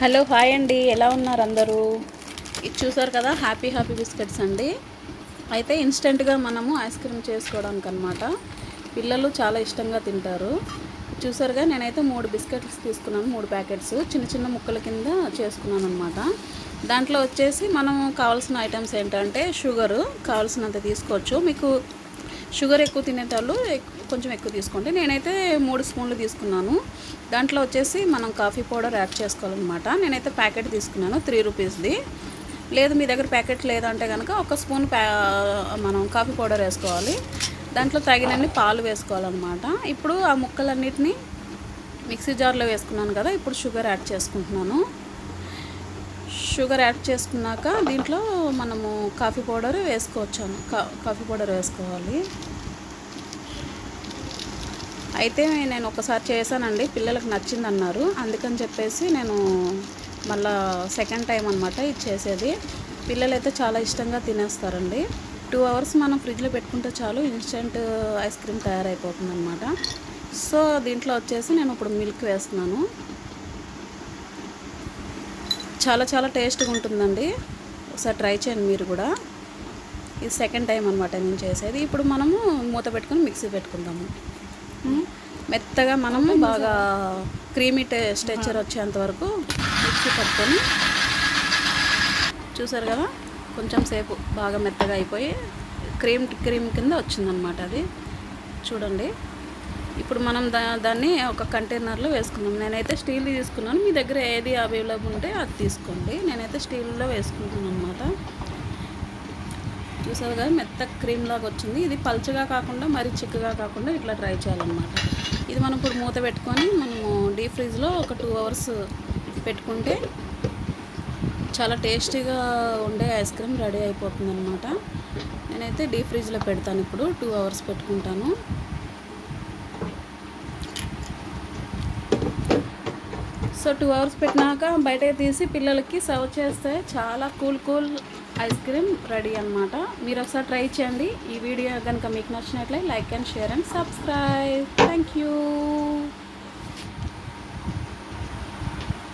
Hello hi అండి. ఎలా ఉన్నారు అందరూ? ఇది చూసారు కదా హ్యాపీ హ్యాపీ బిస్కెట్స్ అండి. అయితే ఇన్స్టెంట్గా మనము ఐస్ క్రీమ్ చేసుకోవడానికి అనమాట పిల్లలు చాలా ఇష్టంగా తింటారు. చూసారుగా నేనైతే మూడు బిస్కెట్స్ తీసుకున్నాను మూడు ప్యాకెట్స్. చిన్న చిన్న ముక్కల కింద చేసుకున్నాను అనమాట దాంట్లో వచ్చేసి మనం కావాల్సిన ఐటమ్స్ ఏంటంటే షుగరు కావాల్సినంత తీసుకోవచ్చు. మీకు షుగర్ ఎక్కువ తినేటాళ్ళు కొంచెం ఎక్కువ తీసుకోండి. నేనైతే మూడు స్పూన్లు తీసుకున్నాను. దాంట్లో వచ్చేసి మనం కాఫీ పౌడర్ యాడ్ చేసుకోవాలన్నమాట. నేనైతే ప్యాకెట్ తీసుకున్నాను త్రీ రూపీస్ది. లేదు మీ దగ్గర ప్యాకెట్ లేదంటే కనుక ఒక స్పూన్ ప్యా మనం కాఫీ పౌడర్ వేసుకోవాలి. దాంట్లో తగినన్ని పాలు వేసుకోవాలన్నమాట. ఇప్పుడు ఆ ముక్కలన్నిటిని మిక్సీ జార్లో వేసుకున్నాను కదా ఇప్పుడు షుగర్ యాడ్ చేసుకుంటున్నాను. షుగర్ యాడ్ చేసుకున్నాక దీంట్లో మనము కాఫీ పౌడర్ వేసుకోవచ్చాము కా- కాఫీ పౌడర్ వేసుకోవాలి. అయితే నేను ఒకసారి చేశానండి. పిల్లలకు నచ్చింది అన్నారు అందుకని చెప్పేసి నేను మళ్ళా సెకండ్ టైం అనమాట ఇది చేసేది. పిల్లలైతే చాలా ఇష్టంగా తినేస్తారండి. టూ అవర్స్ మనం ఫ్రిడ్జ్లో పెట్టుకుంటే చాలు ఇన్స్టెంట్ ఐస్ క్రీమ్ తయారైపోతుంది అనమాట సో దీంట్లో వచ్చేసి నేను ఇప్పుడు మిల్క్ వేస్తున్నాను. చాలా చాలా టేస్ట్గా ఉంటుందండి. ఒకసారి ట్రై చేయండి మీరు కూడా. ఇది సెకండ్ టైం అనమాట నేను చేసేది. ఇప్పుడు మనము మూత పెట్టుకొని మిక్సీ పెట్టుకుందాము. మెత్తగా మనము బాగా క్రీమీ టే స్ట్రెచర్ వచ్చేంత వరకు మిక్సీ పట్టుకొని చూసారు కదా? కొంచెం సేపు బాగా మెత్తగా అయిపోయి క్రీమ్ క్రీమ్ కింద వచ్చిందనమాట అది. చూడండి. ఇప్పుడు మనం దా దాన్ని ఒక కంటైనర్లో వేసుకుందాం. నేనైతే స్టీల్ తీసుకున్నాను. మీ దగ్గర ఏది అవైలబుల్ ఉంటే అది తీసుకోండి. నేనైతే స్టీల్లో వేసుకుంటున్నాను అనమాట చూసారు కదా మెత్త క్రీమ్ లాగా వచ్చింది. ఇది పల్చగా కాకుండా మరీ చిక్కగా కాకుండా ఇట్లా ట్రై చేయాలన్నమాట. ఇది మనం ఇప్పుడు మూత పెట్టుకొని మనము డీప్ ఫ్రిడ్జ్లో ఒక టూ అవర్స్ పెట్టుకుంటే చాలా టేస్టీగా ఉండే ఐస్ క్రీమ్ రెడీ అయిపోతుంది అనమాట నేనైతే డీప్ ఫ్రిడ్జ్లో పెడతాను ఇప్పుడు. టూ అవర్స్ పెట్టుకుంటాను. సో టూ అవర్స్ పెట్టినాక బయటకు తీసి పిల్లలకి సర్వ్ చేస్తే చాలా cool cool ice cream ready అనమాట మీరు ఒకసారి ట్రై చేయండి. ఈ వీడియో కనుక మీకు నచ్చినట్లయితే like and share and subscribe. Thank you.